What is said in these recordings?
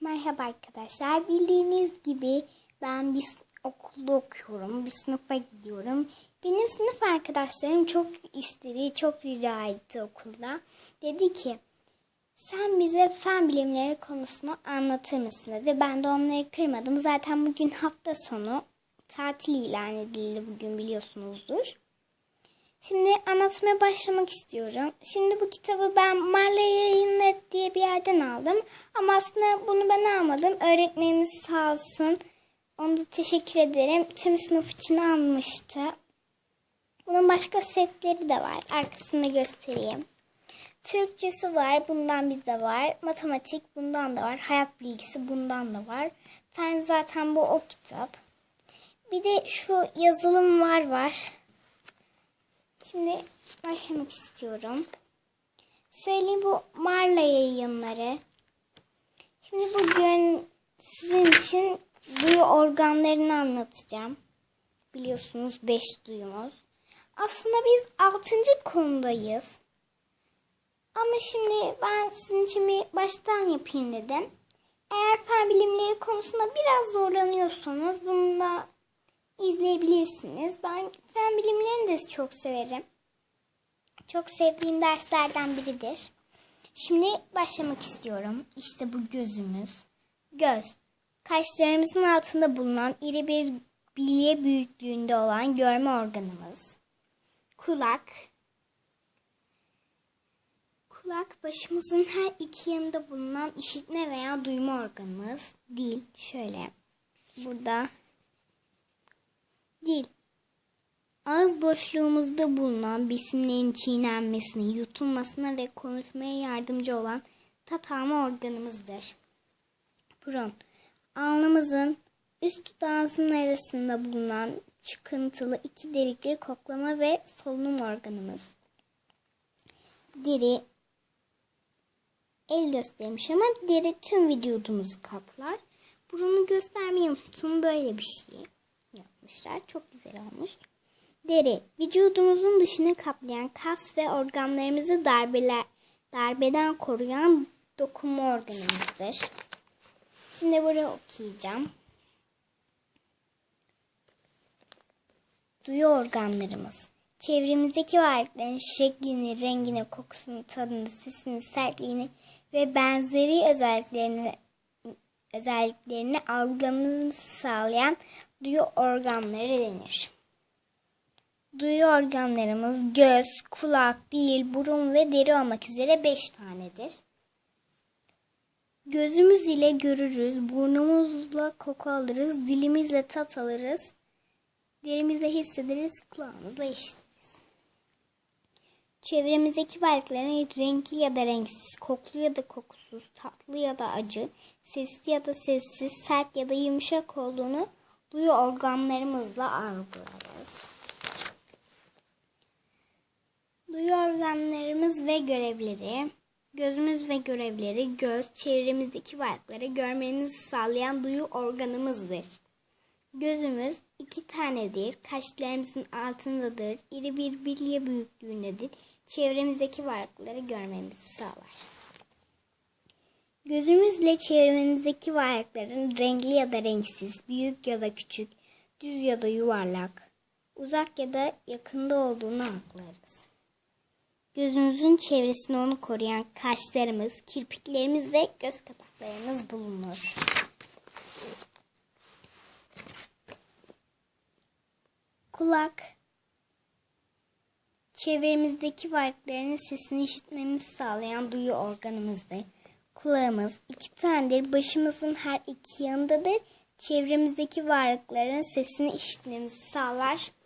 Merhaba arkadaşlar. Bildiğiniz gibi ben bir okulda okuyorum. Bir sınıfa gidiyorum. Benim sınıf arkadaşlarım çok istedi, çok rica etti okulda. Dedi ki sen bize fen bilimleri konusunu anlatır mısın dedi. Ben de onları kırmadım. Zaten bugün hafta sonu tatil ilan edildi bugün biliyorsunuzdur. Şimdi anlatmaya başlamak istiyorum. Şimdi bu kitabı ben Marla Yayınları yerden aldım. Ama aslında bunu ben almadım. Öğretmenimiz sağ olsun. Ona da teşekkür ederim. Tüm sınıf için almıştı. Bunun başka setleri de var. Arkasında göstereyim. Türkçesi var. Bundan bizde var. Matematik bundan da var. Hayat bilgisi bundan da var. Fen zaten bu o kitap. Bir de şu yazılım var var. Şimdi başlamak istiyorum. Söyleyeyim bu Marla yayınları. Şimdi bugün sizin için duyu organlarını anlatacağım. Biliyorsunuz 5 duyumuz. Aslında biz 6. konudayız. Ama şimdi ben sizin için bir baştan yapayım dedim. Eğer fen bilimleri konusunda biraz zorlanıyorsanız bunu da izleyebilirsiniz. Ben fen bilimlerini de çok severim. Çok sevdiğim derslerden biridir. Şimdi başlamak istiyorum. İşte bu gözümüz. Göz. Kaşlarımızın altında bulunan iri bir bilye büyüklüğünde olan görme organımız. Kulak. Kulak başımızın her iki yanında bulunan işitme veya duyma organımız. Dil. Şöyle. Burada Dil. Ağız boşluğumuzda bulunan besinlerin çiğnenmesine, yutulmasına ve konuşmaya yardımcı olan tat alma organımızdır. Burun. Alnımızın üst dudağımızın arasında bulunan çıkıntılı iki delikli koklama ve solunum organımız. Deri. El göstermiş ama deri tüm vücudumuzu kaplar. Burunu göstermeyi unuttum. Böyle bir şey yapmışlar. Çok güzel olmuş. Deri, vücudumuzun dışını kaplayan kas ve organlarımızı darbeler, darbeden koruyan dokunma organımızdır. Şimdi buraya okuyacağım. Duyu organlarımız. Çevremizdeki varlıkların şeklini, rengini, kokusunu, tadını, sesini, sertliğini ve benzeri özelliklerini özelliklerini algılamamızı sağlayan duyu organları denir. Duyu organlarımız göz, kulak, dil, burun ve deri olmak üzere 5 tanedir. Gözümüz ile görürüz, burnumuzla koku alırız, dilimizle tat alırız, derimizle hissederiz, kulağımızla işitiriz. Çevremizdeki varlıkların renkli ya da renksiz, koklu ya da kokusuz, tatlı ya da acı, sesli ya da sessiz, sert ya da yumuşak olduğunu duyu organlarımızla algılarız. Duyu organlarımız ve görevleri. Gözümüz ve görevleri göz, çevremizdeki varlıkları görmemizi sağlayan duyu organımızdır. Gözümüz iki tanedir, kaşlarımızın altındadır, iri bir bilye büyüklüğündedir, çevremizdeki varlıkları görmemizi sağlar. Gözümüzle çevremizdeki varlıkların renkli ya da renksiz, büyük ya da küçük, düz ya da yuvarlak, uzak ya da yakında olduğunu algılarız. Gözümüzün çevresinde onu koruyan kaşlarımız, kirpiklerimiz ve göz kapaklarımız bulunur. Kulak, çevremizdeki varlıkların sesini işitmemizi sağlayan duyu organımızdır. Kulağımız iki tanedir, başımızın her iki yanındadır. Çevremizdeki varlıkların sesini işitmemizi sağlar.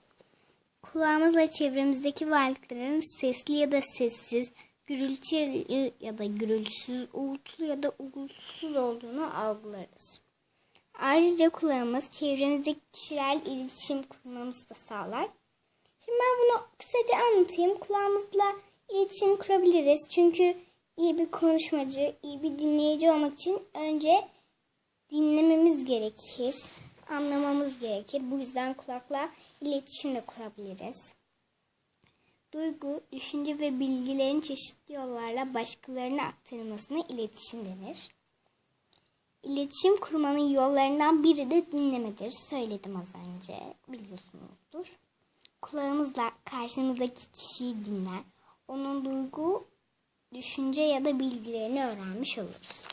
Kulağımızla çevremizdeki varlıkların sesli ya da sessiz, gürültülü ya da gürültüsüz, uğultulu ya da uğultusuz olduğunu algılarız. Ayrıca kulağımız çevremizdeki kişilerle iletişim kurmamızı da sağlar. Şimdi ben bunu kısaca anlatayım. Kulağımızla iletişim kurabiliriz. Çünkü iyi bir konuşmacı, iyi bir dinleyici olmak için önce dinlememiz gerekir, anlamamız gerekir. Bu yüzden kulakla iletişim de kurabiliriz. Duygu, düşünce ve bilgilerin çeşitli yollarla başkalarına aktarılmasına iletişim denir. İletişim kurmanın yollarından biri de dinlemedir. Söyledim az önce. Biliyorsunuzdur. Kulağımızla karşımızdaki kişiyi dinler. Onun duygu, düşünce ya da bilgilerini öğrenmiş oluruz.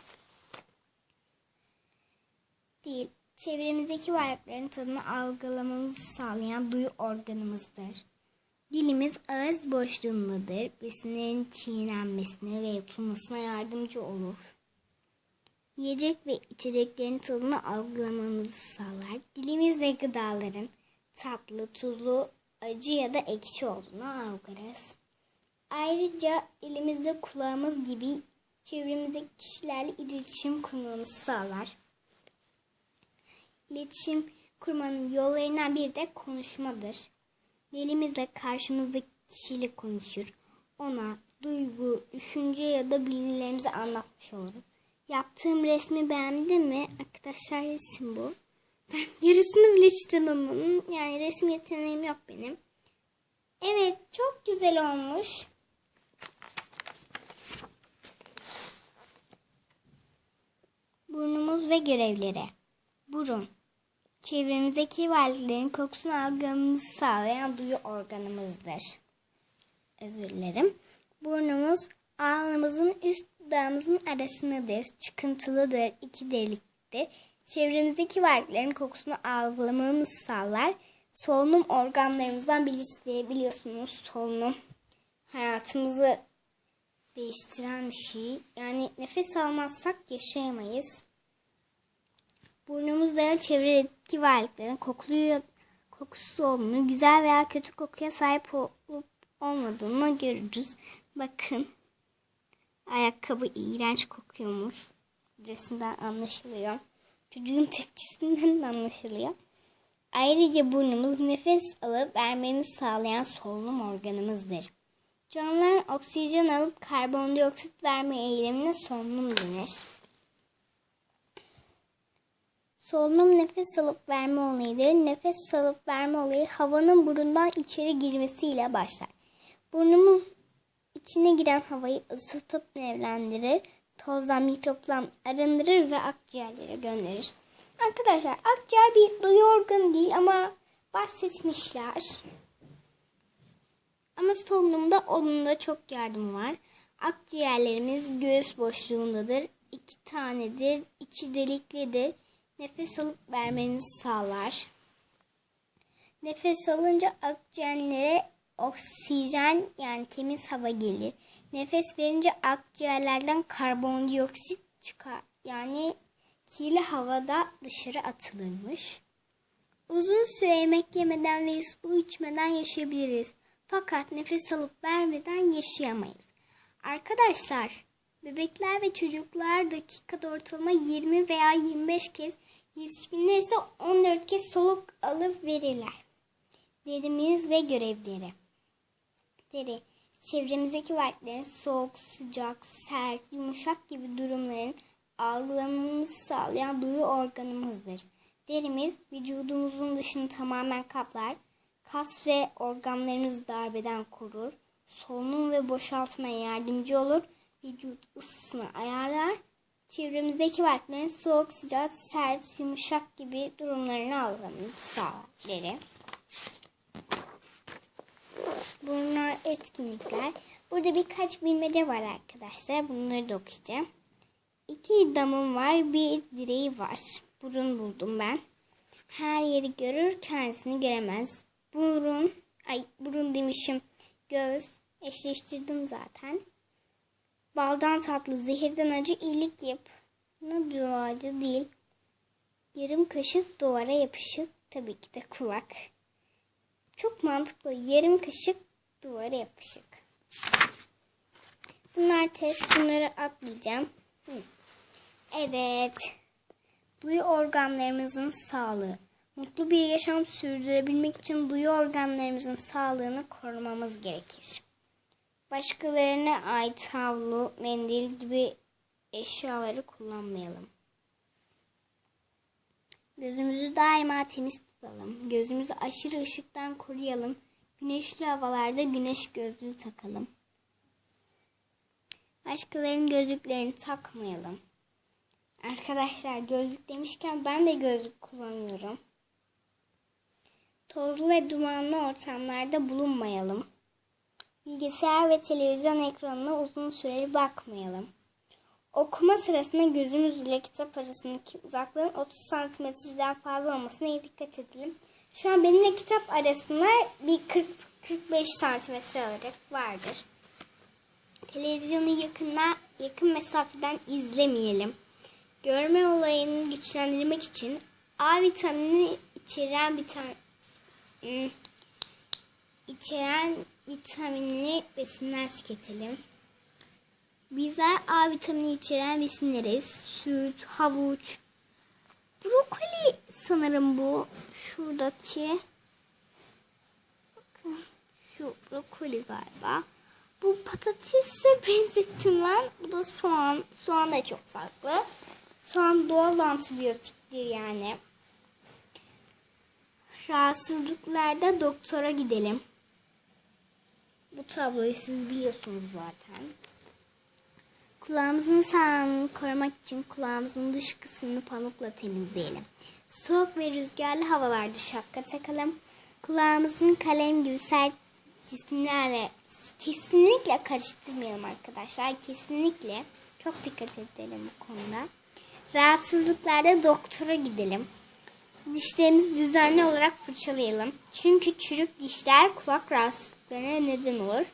Dil, çevremizdeki varlıkların tadını algılamamızı sağlayan duyu organımızdır. Dilimiz ağız boşluğundadır. Besinlerin çiğnenmesine ve yutulmasına yardımcı olur. Yiyecek ve içeceklerin tadını algılamamızı sağlar. Dilimizle gıdaların tatlı, tuzlu, acı ya da ekşi olduğunu algılarız. Ayrıca dilimizde kulağımız gibi çevremizdeki kişilerle iletişim kurmamızı sağlar. İletişim kurmanın yollarından biri de konuşmadır. Dilimizle karşımızdaki kişiyle konuşur. Ona duygu, düşünce ya da bilgilerimizi anlatmış olurum. Yaptığım resmi beğendi mi? Arkadaşlar resim bu. Ben yarısını bile çizemem onun. Yani resim yeteneğim yok benim. Evet çok güzel olmuş. Burnumuz ve görevleri. Burun. Çevremizdeki varlıkların kokusunu algılamamızı sağlayan duyu organımızdır. Özür dilerim. Burnumuz ağzımızın üst dudağımızın arasındadır. Çıkıntılıdır, iki deliktir. Çevremizdeki varlıkların kokusunu algılamamızı sağlar. Solunum organlarımızdan birisi biliyorsunuz solunum hayatımızı değiştiren bir şey. Yani nefes almazsak yaşayamayız. Burnumuzda çevredeki varlıkların kokluyu, kokusu olduğunu, güzel veya kötü kokuya sahip olup olmadığını görürüz. Bakın. Ayakkabı iğrenç kokuyormuş. Resimden anlaşılıyor. Çocuğun tepkisinden de anlaşılıyor. Ayrıca burnumuz nefes alıp vermemizi sağlayan solunum organımızdır. Canlıların oksijen alıp karbondioksit verme eylemine solunum denir. Solunum nefes alıp verme olayıdır. Nefes alıp verme olayı havanın burundan içeri girmesiyle başlar. Burnumuz içine giren havayı ısıtıp nemlendirir, tozdan mikroptan arındırır ve akciğerlere gönderir. Arkadaşlar akciğer bir duyu organı değil ama bahsetmişler. Ama solunumda onun da çok yardım var. Akciğerlerimiz göğüs boşluğundadır. İki tanedir. içi deliklidir. Nefes alıp vermenizi sağlar. Nefes alınca akciğerlere oksijen yani temiz hava gelir. Nefes verince akciğerlerden karbondioksit çıkar. Yani kirli havada dışarı atılırmış. Uzun süre yemek yemeden ve su içmeden yaşayabiliriz. Fakat nefes alıp vermeden yaşayamayız. Arkadaşlar, bebekler ve çocuklar dakikada ortalama 20 veya 25 kez, yetişkinler ise 14 kez soluk alıp verirler. Derimiz ve görevleri. Deri, çevremizdeki varlıkların soğuk, sıcak, sert, yumuşak gibi durumların algılamamızı sağlayan duyu organımızdır. Derimiz vücudumuzun dışını tamamen kaplar, kas ve organlarımızı darbeden korur, solunum ve boşaltmaya yardımcı olur, vücut ısısını ayarlar, çevremizdeki varlıkların soğuk, sıcak, sert, yumuşak gibi durumlarını algılamamızı sağlar deri. Bunlar etkinlikler. Burada birkaç bilmece var arkadaşlar. Bunları da okuyacağım. İki damım var, bir direği var. Burun buldum ben. Her yeri görür, kendisini göremez. Burun, ay burun demişim. Göz, eşleştirdim zaten. Baldan tatlı, zehirden acı, iyilik yap. Ne duacı değil. Yarım kaşık duvara yapışık. Tabii ki de kulak. Çok mantıklı. Yarım kaşık duvara yapışık. Bunlar test. Bunları atlayacağım. Evet. Duyu organlarımızın sağlığı. Mutlu bir yaşam sürdürebilmek için duyu organlarımızın sağlığını korumamız gerekir. Başkalarına ait havlu, mendil gibi eşyaları kullanmayalım. Gözümüzü daima temiz tutalım. Gözümüzü aşırı ışıktan koruyalım. Güneşli havalarda güneş gözlüğü takalım. Başkalarının gözlüklerini takmayalım. Arkadaşlar gözlük demişken ben de gözlük kullanıyorum. Tozlu ve dumanlı ortamlarda bulunmayalım. Bilgisayar ve televizyon ekranına uzun süreli bakmayalım. Okuma sırasında gözümüz ile kitap arasındaki uzaklığın 30 santimetreden fazla olmasına dikkat edelim. Şu an benimle kitap arasında bir 40-45 santimetre olarak vardır. Televizyonu yakına, yakın mesafeden izlemeyelim. Görme olayını güçlendirmek için A vitamini içeren bir tane içeren vitaminli besinler tüketelim. Bizler A vitamini içeren besinleriz. Süt, havuç, brokoli sanırım bu. Şuradaki. Bakın şu brokoli galiba. Bu patatese benzettim ben. Bu da soğan. Soğan da çok sağlıklı. Soğan doğal antibiyotiktir yani. Rahatsızlıklarda doktora gidelim. Bu tabloyu siz biliyorsunuz zaten. Kulağımızın sağlığını korumak için kulağımızın dış kısmını pamukla temizleyelim. Soğuk ve rüzgarlı havalarda şapka takalım. Kulağımızın kalem gibi sert cisimlerle kesinlikle karıştırmayalım arkadaşlar. Kesinlikle çok dikkat edelim bu konuda. Rahatsızlıklarda doktora gidelim. Dişlerimizi düzenli olarak fırçalayalım. Çünkü çürük dişler kulak rahatsızlıklarına neden olur.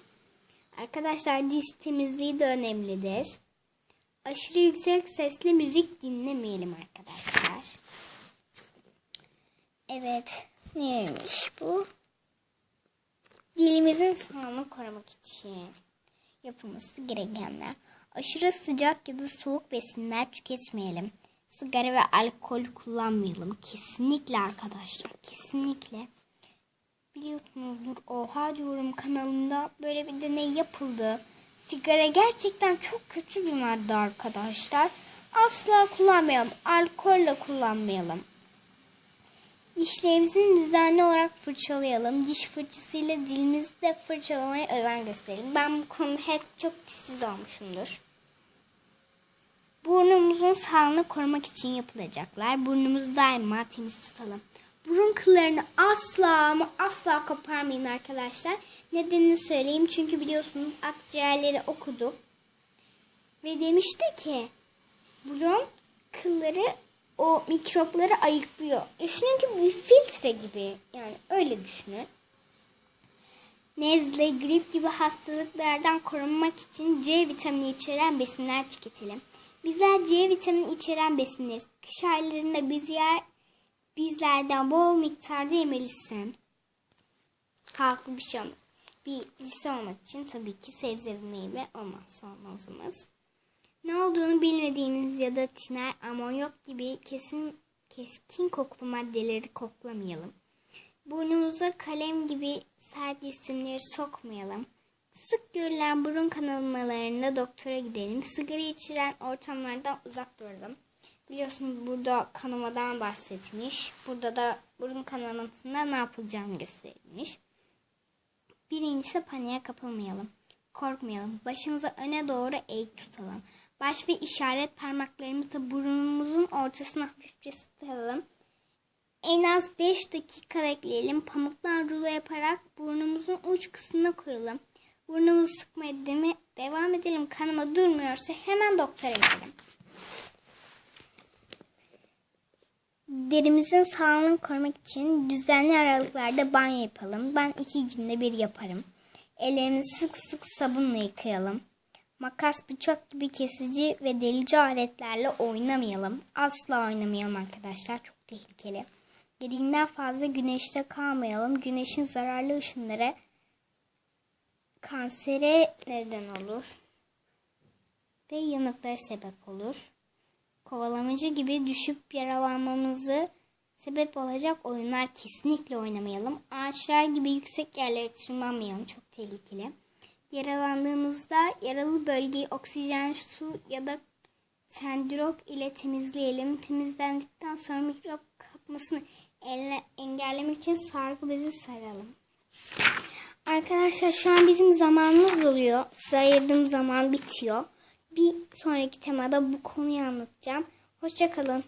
Arkadaşlar diş temizliği de önemlidir. Aşırı yüksek sesli müzik dinlemeyelim arkadaşlar. Evet. Neymiş bu? Dilimizin sağlığını korumak için yapılması gerekenler. Aşırı sıcak ya da soğuk besinler tüketmeyelim. Sigara ve alkol kullanmayalım. Kesinlikle arkadaşlar. Kesinlikle. Biliyorsunuzdur. Oha diyorum kanalında böyle bir deney yapıldı. Sigara gerçekten çok kötü bir madde arkadaşlar. Asla kullanmayalım. Alkol de kullanmayalım. Dişlerimizi düzenli olarak fırçalayalım. Diş fırçasıyla dilimizi de fırçalamaya özen gösterelim. Ben bu konuda hep çok titiz olmuşumdur. Burnumuzun sağlığını korumak için yapılacaklar. Burnumuzu daima temiz tutalım. Burun kıllarını asla ama asla koparmayın arkadaşlar. Nedenini söyleyeyim. Çünkü biliyorsunuz akciğerleri okuduk. Ve demişti ki burun kılları o mikropları ayıklıyor. Düşünün ki bir filtre gibi. Yani öyle düşünün. Nezle, grip gibi hastalıklardan korunmak için C vitamini içeren besinler tüketelim. Bizler C vitamini içeren besinleriz. Kış aylarında biz yer, bizlerden bol miktarda yemelisin. Sağlıklı bir şey olmak. Bir birisi olmak için tabii ki sebze ve meyve olmazsa olmazımız. Ne olduğunu bilmediğimiz ya da tiner, amonyak gibi kesin keskin koklu maddeleri koklamayalım. Burnumuza kalem gibi sert cisimleri sokmayalım. Sık görülen burun kanalmalarında doktora gidelim. Sigara içiren ortamlardan uzak duralım. Biliyorsunuz burada kanamadan bahsetmiş. Burada da burun kanamasında ne yapılacağını gösterilmiş. Birincisi paniğe kapılmayalım. Korkmayalım. Başımızı öne doğru eğik tutalım. Baş ve işaret parmaklarımızı burnumuzun ortasına hafifçe sıkalım. En az 5 dakika bekleyelim. Pamuktan rulo yaparak burnumuzun uç kısmına koyalım. Burnumuzu sıkmaya devam edelim. Kanama durmuyorsa hemen doktora gidelim. Derimizin sağlığını korumak için düzenli aralıklarda banyo yapalım. Ben iki günde bir yaparım. Ellerimizi sık sık sabunla yıkayalım. Makas, bıçak gibi kesici ve delici aletlerle oynamayalım. Asla oynamayalım arkadaşlar. Çok tehlikeli. Gereğinden fazla güneşte kalmayalım. Güneşin zararlı ışınları kansere neden olur ve yanıkları sebep olur. Kovalamacı gibi düşüp yaralanmamızı sebep olacak oyunlar kesinlikle oynamayalım. Ağaçlar gibi yüksek yerlere tırmanmayalım. Çok tehlikeli. Yaralandığımızda yaralı bölgeyi oksijen, su ya da sendrok ile temizleyelim. Temizlendikten sonra mikrop kapmasını engellemek için sargı bezi saralım. Arkadaşlar şu an bizim zamanımız oluyor. Size zaman bitiyor. Bir sonraki temada bu konuyu anlatacağım. Hoşçakalın.